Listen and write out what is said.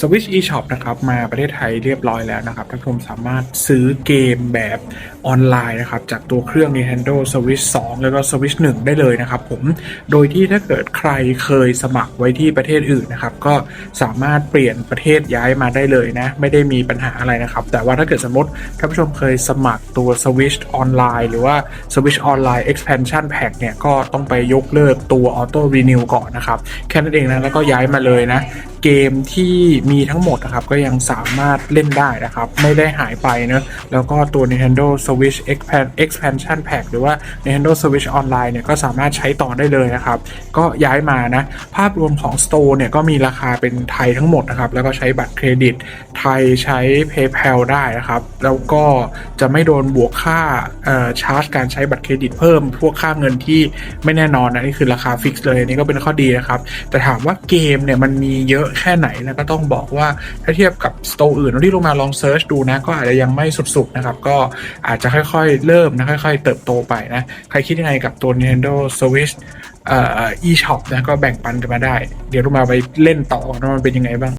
Switch eShop นะครับมาประเทศไทยเรียบร้อยแล้วนะครับท่านผู้ชมสามารถซื้อเกมแบบออนไลน์นะครับจากตัวเครื่อง Nintendo Switch 2 แล้วก็ Switch 1 ได้เลยนะครับผมโดยที่ถ้าเกิดใครเคยสมัครไว้ที่ประเทศอื่นนะครับก็สามารถเปลี่ยนประเทศย้ายมาได้เลยนะไม่ได้มีปัญหาอะไรนะครับแต่ว่าถ้าเกิดสมมติท่านผู้ชมเคยสมัครตัว Switch ออนไลน์หรือว่า Switch Online Expansion Pack เนี่ยก็ต้องไปยกเลิกตัว Auto Renew ก่อนนะครับแค่นั้นเองนะแล้วก็ย้ายมาเลยนะ เกมที่มีทั้งหมดนะครับก็ยังสามารถเล่นได้นะครับ ไม่ได้หายไปเนอะแล้วก็ตัว Nintendo Switch Expansion Pack หรือว่า Nintendo Switch Online เนี่ยก็สามารถใช้ต่อได้เลยนะครับ ก็ย้ายมานะ ภาพรวมของ Store เนี่ยก็มีราคาเป็นไทยทั้งหมดนะครับ แล้วก็ใช้บัตรเครดิต ทยใช้ PayPal ได้นะครับ แล้วก็จะไม่โดนบวกค่าชาร์จการใช้บัตรเครดิตเพิ่ม พวกค่าเงินที่ไม่แน่นอนนะนี่คือราคาฟิกซ์เลยนี่ก็เป็นข้อดีนะครับ แต่ถามว่าเกมเนี่ยมันมีเยอะแค่ไหนนะก็ต้องบอกว่าถ้าเทียบกับสโตร์อื่นที่ลงมาลองเซิร์ชดูนะก็อาจจะยังไม่สุดๆนะครับ ก็อาจจะค่อยๆ เริ่มนะค่อย ๆ เติบโตไปนะ ใครคิดยังไงกับตัว Nintendo Switch เอ่อ eShop นะก็แบ่งปันกันมาได้ เดี๋ยวลงมาไปเล่นต่อนะว่ามันเป็นยังไงบ้าง